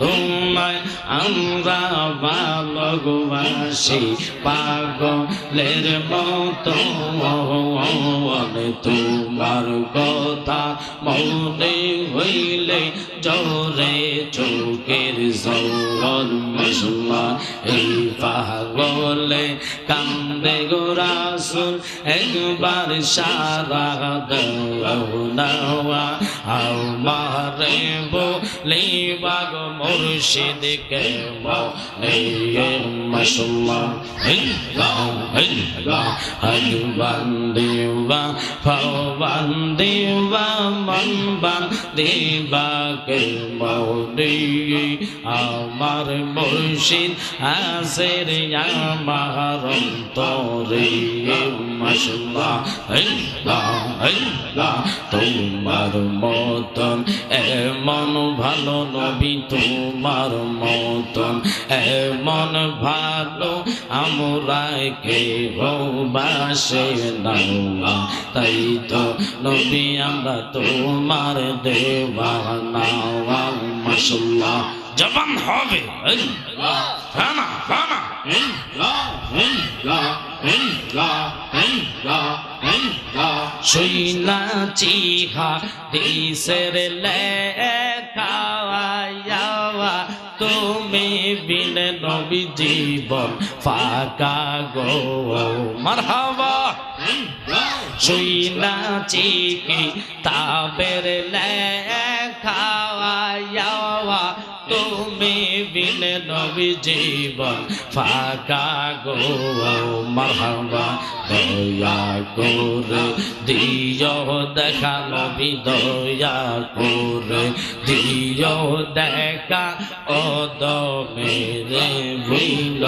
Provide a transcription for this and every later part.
তোমায় আমরা ভালোবাসি, পাগলের মতো। তোমার কথা মনে হইলে জোরে চোখের মশলা এই পাগলে কান্দে গোরাসুল একবার সারা দেওয়া আমারে বলি বাগ মুর্শিদ কে মনে মশলা হিল্লা হিল্লা হদ বান্দিবা ফাও বান্দিবা মন বান্দিবা কে মনে আমার মুর্শিদ আসের আমার অন্তরে মশলা হিল্লা হিল্লা তোমার মতন এমন ভালো নবী তোমার মতন। এমন ভালো আমরা কে বাসে না তাই তো নবী আমরা তোমার দেওয়া নাওয়া মাসাল্লাহ জবান হবে। ফানা শুইনা চিহা দিসের লেখা। তুমি বিন নবী জীবন ফাঁকা গো। মারহাবা। শুইনা চিকি তাবের লেখা? তুমি বিন নবী জীবন, ফাঁকা গো, মারহাবা, দয়া করে দিও দেখা নবী, দয়া করে দিও দেখা ও দমেরে ভুল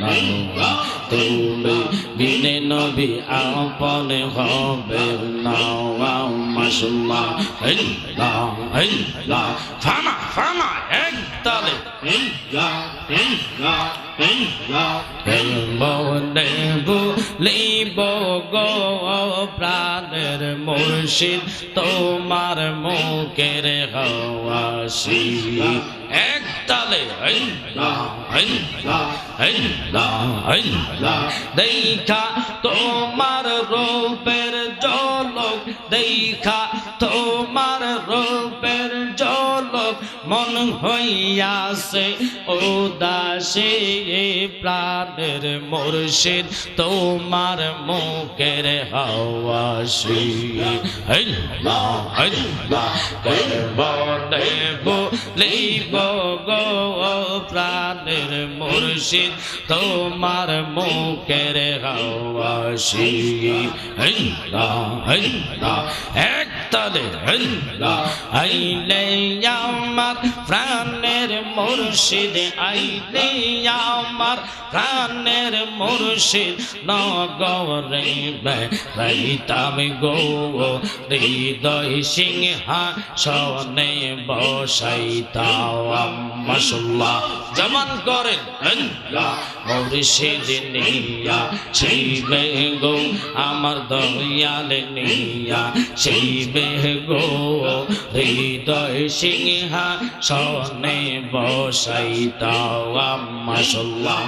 না তুমি বিনে নবী আপন হবে না মাসুল্লাহ হিল্লা হিল্লা ফানা ফানা এক প্রাণের মুর্শিদ তোমার মুখের হওয়াসি এক তালে দেখা তোমার রূপের জলক দেখা তোমার রূপের জলক মন হইয়াছে, উদাসী প্রাণের মুর্শিদ, তোমার মুখের হাওয়াসি বলিব গো প্রাণের মুর্শিদ, তোমার মুখের হাওয়াসি এক আইলে আমার প্রাণের মুর্শিদ, আইলে আমার প্রাণের মুর্শিদ, নগরে রাইতাম গো, হৃদয় সিংহা সনে বসাইতাম। মাসুল্লাহ জমান করেন। মুর্শিদ নিয়া, সেই গো আমার দয়াল নিয়া, সেই গো হৃদয় সিংহা সনে বসাইতাম মাসুল্লাহ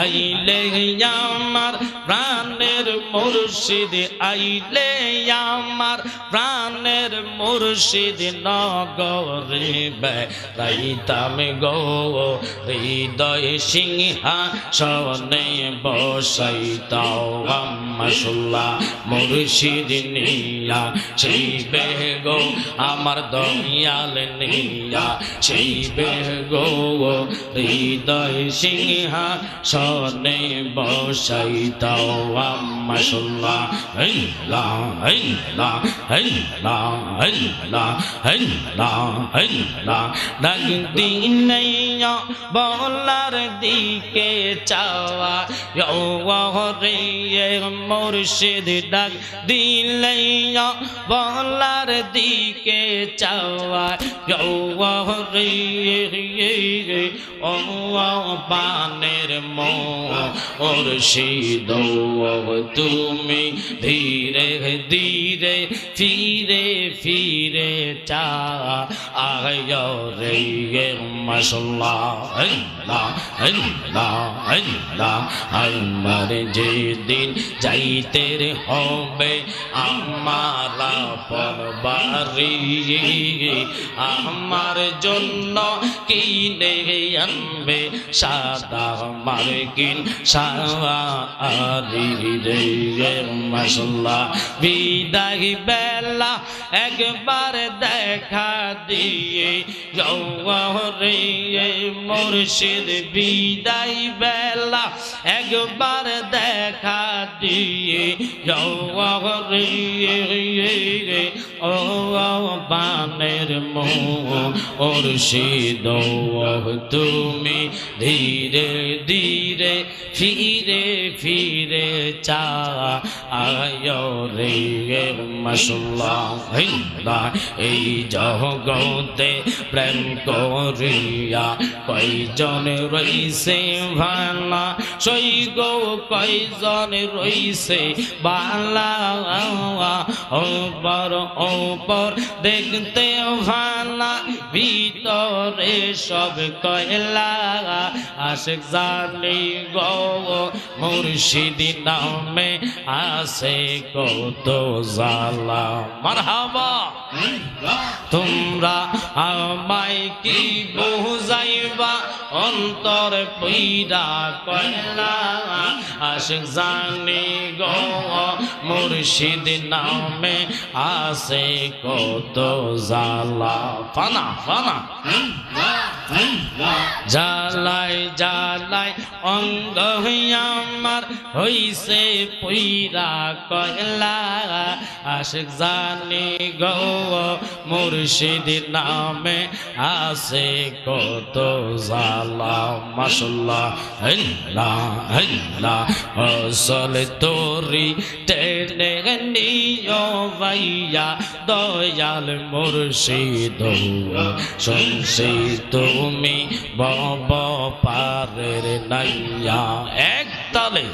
আইলে আমার প্রাণের মুর্শিদ, আইলে আমার প্রাণের মুর্শিদ নগরে বেড়াইতাম গো, হৃদয় সিংহা সনে বসাইতাও মাসুল্লাহ মুর্শিদ নিয়া সেই গো আমার দয়াল নিয়া সেই গো, হৃদয় সিংহা সনে বসাইতাও মাশাল্লাহ এই লা এই লা এই লা ডাক দিনাইয়া বলার দিকে চাওয়া রে মুর্শিদ ডাক দিলাইয়া বলার দিকে চাওয়া রে পানের মুর্শিদ তুমি ধীরে ধীরে, ফিরে ফিরে চা আয় রে আমার যেদিন যাইতে হবে, আমার পরবারি, আমার জন্য কিনে আনবে সাদা মার্কিন সারি রে মশলা বিদায় বেলা একবার দেখা দিয়ে রে মুর্শিদ। বিদায় বেলা একবার দেখা দিয়ে রে ও বানের মুর্শিদ তুমি ধীরে ধীরে ফিরে ফিরে এই জগতে প্রেম করিয়া কয়জন রইছে ভালা? সই গো কয়জন রইছে বালা ওপর ওপর দেখতে ভালা। ভিতরে সব কয়লা, আশেক জানি গো মুর্শিদি নামে আসে কত জালা মারহাবা। তোমরা আমায় কি বুঝাইবা? অন্তর পীড়া কয়লা আশেক জানি গো মুর্শিদ নামে আসে কত জালা ফানা ফানা। জালাই জালাই অঙ্গ আমার হইছে পইরা কয়লা। আশেক জানি গো মুর্শিদ নামে আসে কত জালা মাসাল্লাহ হল্লা হল্লা, অসল তোরি টেনে নিও ভাইয়া, দয়াল মুর্শিদ শুনছি তুমি বব পারের নাইয়া এক তালে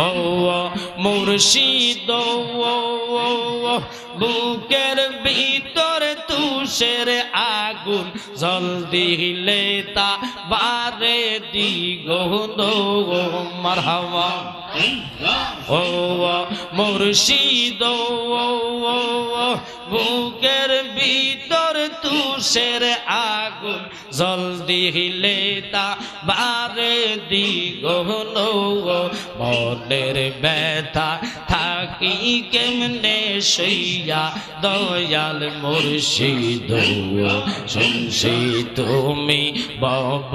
ও মুর্শিদ বুকের ভিতর তুষের আগুন জল দিলে তা বারে দি দিগো মারহাওয়া ও মুর্শিদ বুকের তুষের আগুন জল দিলে তা বারে দিগন মনের ব্যথা থাকি কেমনে সইয়া দয়াল মুর্শিদ শুনছি তুমি বব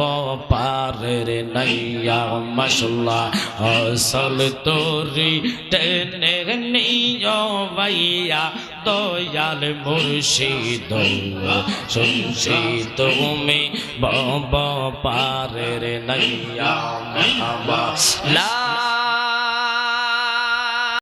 পারের নাইয়া মশলা অসল তোরি টেনে নিয় ভাইয়া দয়াল মুর্শিদ শুনছি তুমি বাবা পারের নাইয়া মামা। লা